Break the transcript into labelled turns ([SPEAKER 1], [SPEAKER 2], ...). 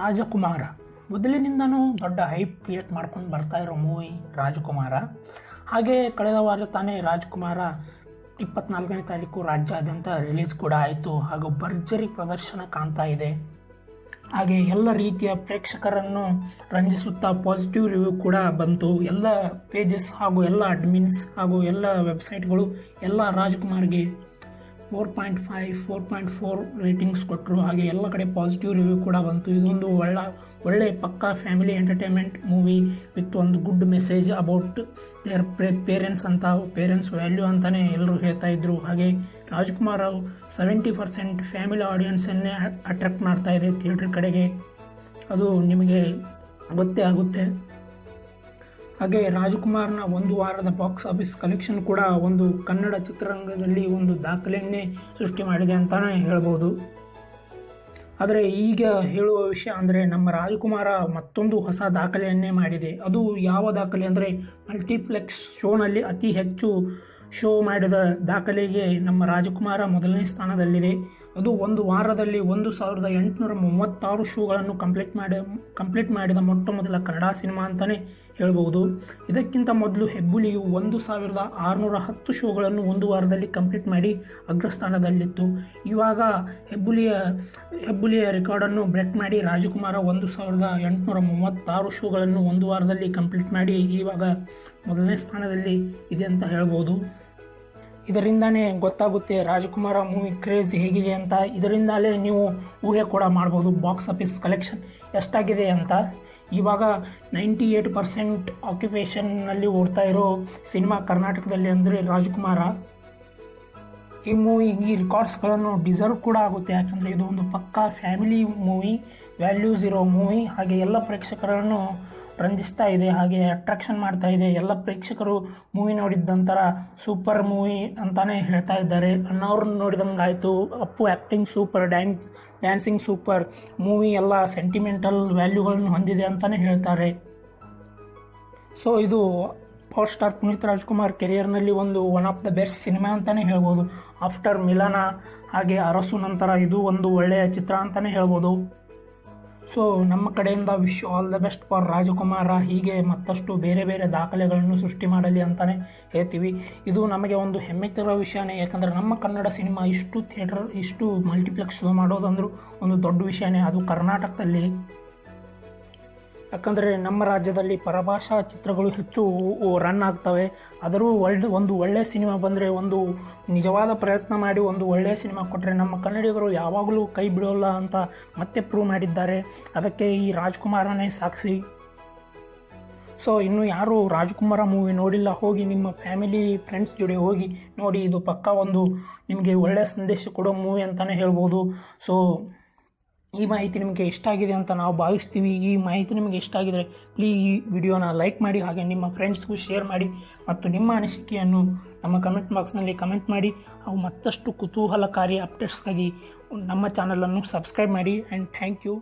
[SPEAKER 1] ರಾಜಕುಮಾರ. ಮೊದಲಿನಿಂದನೂ ದೊಡ್ಡ hype create ಮಾಡ್ಕೊಂಡು ಬರ್ತಾ ಇರೋ ಮೂವಿ ರಾಜಕುಮಾರ. ಹಾಗೆ ಕಳೆದ ವಾರ ತಾನೇ ರಾಜಕುಮಾರ ಇಪ್ಪತ್ನಾಲ್ಕನೇ ತಾರೀಕು ರಾಜ್ಯಾದ್ಯಂತ ರಿಲೀಸ್ ಕೂಡ ಆಯಿತು. ಹಾಗೂ ಭರ್ಜರಿ ಪ್ರದರ್ಶನ ಕಾಣ್ತಾ ಇದೆ. ಹಾಗೆ ಎಲ್ಲ ರೀತಿಯ ಪ್ರೇಕ್ಷಕರನ್ನು ರಂಜಿಸುತ್ತಾ ಪಾಸಿಟಿವ್ ರಿವ್ಯೂ ಕೂಡ ಬಂತು. ಎಲ್ಲ ಪೇಜಸ್ ಹಾಗೂ ಎಲ್ಲ ಅಡ್ಮಿನ್ಸ್ ಹಾಗೂ ಎಲ್ಲ ವೆಬ್ಸೈಟ್ಗಳು ಎಲ್ಲ ರಾಜ್ಕುಮಾರ್ಗೆ four point five four point four ratings ಕೊಟ್ಟರು ಹಾಗೆ ಎಲ್ಲ ಕಡೆ ಪಾಸಿಟಿವ್ ರಿವ್ಯೂ ಕೂಡ ಬಂತು. ಇದೊಂದು ಒಳ್ಳ, ಒಳ್ಳೆ ಪಕ್ಕಾ ಫ್ಯಾಮಿಲಿ ಎಂಟರ್ಟೈನ್ಮೆಂಟ್ ಮೂವಿ ವಿತ್ ಒಂದು good message about their parents ಅಂತ ಪೇರೆಂಟ್ಸ್ ವ್ಯಾಲ್ಯೂ ಅಂತಲೇ ಎಲ್ಲರೂ ಹೇಳ್ತಾ ಇದ್ರು. ಹಾಗೆ Rajkumar Rao seventy percent family ಆಡಿಯನ್ಸನ್ನೇ attract ಮಾಡ್ತಾ ಇದೆ ಥಿಯೇಟ್ರ್ ಕಡೆಗೆ. ಅದು ನಿಮಗೆ ಗೊತ್ತೇ ಆಗುತ್ತೆ. ಹಾಗೆ ರಾಜ್ಕುಮಾರ್ನ ಒಂದು ವಾರದ ಬಾಕ್ಸ್ ಆಫೀಸ್ ಕಲೆಕ್ಷನ್ ಕೂಡ ಒಂದು ಕನ್ನಡ ಚಿತ್ರರಂಗದಲ್ಲಿ ಒಂದು ದಾಖಲೆಯನ್ನೇ ಸೃಷ್ಟಿ ಮಾಡಿದೆ ಅಂತಲೇ ಹೇಳ್ಬೋದು. ಆದರೆ ಈಗ ಹೇಳುವ ವಿಷಯ ಅಂದರೆ ನಮ್ಮ ರಾಜಕುಮಾರ ಮತ್ತೊಂದು ಹೊಸ ದಾಖಲೆಯನ್ನೇ ಮಾಡಿದೆ. ಅದು ಯಾವ ದಾಖಲೆ ಅಂದರೆ ಮಲ್ಟಿಪ್ಲೆಕ್ಸ್ ಶೋನಲ್ಲಿ ಅತಿ ಹೆಚ್ಚು ಶೋ ಮಾಡಿದ ದಾಖಲೆಗೆ ನಮ್ಮ ರಾಜಕುಮಾರ ಮೊದಲನೇ ಸ್ಥಾನದಲ್ಲಿದೆ. ಅದು ಒಂದು ವಾರದಲ್ಲಿ ಒಂದು ಸಾವಿರದ ಎಂಟುನೂರ ಮೂವತ್ತಾರು ಶೋಗಳನ್ನು ಕಂಪ್ಲೀಟ್ ಮಾಡಿ, ಕಂಪ್ಲೀಟ್ ಮಾಡಿದ ಮೊಟ್ಟ ಮೊದಲ ಕನ್ನಡ ಸಿನಿಮಾ ಅಂತಲೇ ಹೇಳ್ಬೋದು. ಇದಕ್ಕಿಂತ ಮೊದಲು ಹೆಬ್ಬುಲಿಯು ಒಂದು ಸಾವಿರದ ಆರುನೂರ ಹತ್ತು ಶೋಗಳನ್ನು ಒಂದು ವಾರದಲ್ಲಿ ಕಂಪ್ಲೀಟ್ ಮಾಡಿ ಅಗ್ರಸ್ಥಾನದಲ್ಲಿತ್ತು. ಇವಾಗ ಹೆಬ್ಬುಲಿಯ ಹೆಬ್ಬುಲಿಯ ರೆಕಾರ್ಡನ್ನು ಬ್ರೇಕ್ ಮಾಡಿ ರಾಜಕುಮಾರ ಒಂದು ಸಾವಿರದ ಎಂಟುನೂರ ಮೂವತ್ತಾರು ಶೋಗಳನ್ನು ಒಂದು ವಾರದಲ್ಲಿ ಕಂಪ್ಲೀಟ್ ಮಾಡಿ ಇವಾಗ ಮೊದಲನೇ ಸ್ಥಾನದಲ್ಲಿ ಇದೆ ಅಂತ ಹೇಳ್ಬೋದು. ಇದರಿಂದಾನೇ ಗೊತ್ತಾಗುತ್ತೆ ರಾಜಕುಮಾರ ಮೂವಿ ಕ್ರೇಜ್ ಹೇಗಿದೆ ಅಂತ. ಇದರಿಂದಲೇ ನೀವು ಊಹೆ ಕೂಡ ಮಾಡ್ಬೋದು, ಬಾಕ್ಸ್ ಆಫೀಸ್ ಕಲೆಕ್ಷನ್ ಎಷ್ಟಾಗಿದೆ ಅಂತ. ಇವಾಗ ನೈಂಟಿ ಏಟ್ ಪರ್ಸೆಂಟ್ ಆಕ್ಯುಪೇಷನ್ನಲ್ಲಿ ಓಡ್ತಾ ಇರೋ ಸಿನಿಮಾ ಕರ್ನಾಟಕದಲ್ಲಿ ಅಂದರೆ ರಾಜ್ಕುಮಾರ. ಈ ಮೂವಿ, ಈ ರೆಕಾರ್ಡ್ಸ್ಗಳನ್ನು ಡಿಸರ್ವ್ ಕೂಡ ಆಗುತ್ತೆ. ಯಾಕಂದರೆ ಇದು ಒಂದು ಪಕ್ಕಾ ಫ್ಯಾಮಿಲಿ ಮೂವಿ, ವ್ಯಾಲ್ಯೂಸ್ ಇರೋ ಮೂವಿ. ಹಾಗೆ ಎಲ್ಲ ಪ್ರೇಕ್ಷಕರನ್ನು ರಂಜಿಸ್ತಾ ಇದೆ, ಹಾಗೆ ಅಟ್ರಾಕ್ಷನ್ ಮಾಡ್ತಾ ಇದೆ. ಎಲ್ಲ ಪ್ರೇಕ್ಷಕರು ಮೂವಿ ನೋಡಿದ ನಂತರ ಸೂಪರ್ ಮೂವಿ ಅಂತಾನೆ ಹೇಳ್ತಾ ಇದ್ದಾರೆ. ಅಣ್ಣವ್ರನ್ನ ನೋಡಿದಂಗೆ ಆಯಿತು. Appu acting super dance dancing super movie ಎಲ್ಲ ಸೆಂಟಿಮೆಂಟಲ್ ವ್ಯಾಲ್ಯೂಗಳನ್ನು ಹೊಂದಿದೆ ಅಂತಲೇ ಹೇಳ್ತಾರೆ. ಸೊ ಇದು ಪವರ್ ಸ್ಟಾರ್ ಪುನೀತ್ ರಾಜ್ಕುಮಾರ್ ಕೆರಿಯರ್ನಲ್ಲಿ ಒಂದು one of the best cinema ಅಂತಲೇ ಹೇಳ್ಬೋದು. ಆಫ್ಟರ್ ಮಿಲನ ಹಾಗೆ ಅರಸು ನಂತರ ಇದು ಒಂದು ಒಳ್ಳೆಯ ಚಿತ್ರ ಅಂತಲೇ ಹೇಳ್ಬೋದು. ಸೊ ನಮ್ಮ ಕಡೆಯಿಂದ wish all the best for Rajakumara. ಹೀಗೆ ಮತ್ತಷ್ಟು ಬೇರೆ ಬೇರೆ ದಾಖಲೆಗಳನ್ನು ಸೃಷ್ಟಿ ಮಾಡಲಿ ಅಂತಲೇ ಹೇಳ್ತೀವಿ. ಇದು ನಮಗೆ ಒಂದು ಹೆಮ್ಮೆ ತರೋ ವಿಷಯನೇ. ಯಾಕಂದರೆ ನಮ್ಮ ಕನ್ನಡ ಸಿನಿಮಾ ಇಷ್ಟು ಥಿಯೇಟರ್ ಇಷ್ಟು ಮಲ್ಟಿಪ್ಲೆಕ್ಸ್ ಮಾಡೋದಂದ್ರೂ ಒಂದು ದೊಡ್ಡ ವಿಷಯನೇ. ಅದು ಕರ್ನಾಟಕದಲ್ಲಿ ಯಾಕಂದರೆ ನಮ್ಮ ರಾಜ್ಯದಲ್ಲಿ ಪರಭಾಷಾ ಚಿತ್ರಗಳು ಹೆಚ್ಚು ರನ್ ಆಗ್ತವೆ. ಆದರೂ ಒಳ್ಳೆ, ಒಂದು ಒಳ್ಳೆಯ ಸಿನಿಮಾ ಬಂದರೆ ಒಂದು ನಿಜವಾದ ಪ್ರಯತ್ನ ಮಾಡಿ ಒಂದು ಒಳ್ಳೆಯ ಸಿನಿಮಾ ಕೊಟ್ಟರೆ ನಮ್ಮ ಕನ್ನಡಿಗರು ಯಾವಾಗಲೂ ಕೈ ಬಿಡೋಲ್ಲ ಅಂತ ಮತ್ತೆ ಪ್ರೂವ್ ಮಾಡಿದ್ದಾರೆ. ಅದಕ್ಕೆ ಈ ರಾಜ್ಕುಮಾರನೇ ಸಾಕ್ಷಿ. ಸೊ ಇನ್ನು ಯಾರು ರಾಜ್ಕುಮಾರ ಮೂವಿ ನೋಡಿಲ್ಲ, ಹೋಗಿ ನಿಮ್ಮ ಫ್ಯಾಮಿಲಿ ಫ್ರೆಂಡ್ಸ್ ಜೊತೆ ಹೋಗಿ ನೋಡಿ, ಇದು ಪಕ್ಕಾ ಒಂದು ನಿಮಗೆ ಒಳ್ಳೆಯ ಸಂದೇಶ ಕೊಡೋ ಮೂವಿ ಅಂತಲೇ ಹೇಳ್ಬೋದು. ಸೊ ಈ ಮಾಹಿತಿ ನಿಮಗೆ ಇಷ್ಟ ಆಗಿದೆ ಅಂತ ನಾವು ಭಾವಿಸ್ತೀವಿ. ಈ ಮಾಹಿತಿ ನಿಮಗೆ ಇಷ್ಟ ಆಗಿದರೆ ಪ್ಲೀಸ್ ಈ ವಿಡಿಯೋನ ಲೈಕ್ ಮಾಡಿ, ಹಾಗೆ ನಿಮ್ಮ ಫ್ರೆಂಡ್ಸ್ಗೂ ಶೇರ್ ಮಾಡಿ ಮತ್ತು ನಿಮ್ಮ ಅನಿಸಿಕೆಯನ್ನು ನಮ್ಮ ಕಮೆಂಟ್ ಬಾಕ್ಸ್ನಲ್ಲಿ ಕಮೆಂಟ್ ಮಾಡಿ. ಅವು ಮತ್ತಷ್ಟು ಕುತೂಹಲಕಾರಿ ಅಪ್ಡೇಟ್ಸ್ಗಾಗಿ ನಮ್ಮ ಚಾನಲನ್ನು ಸಬ್ಸ್ಕ್ರೈಬ್ ಮಾಡಿ ಆ್ಯಂಡ್ ಥ್ಯಾಂಕ್ ಯು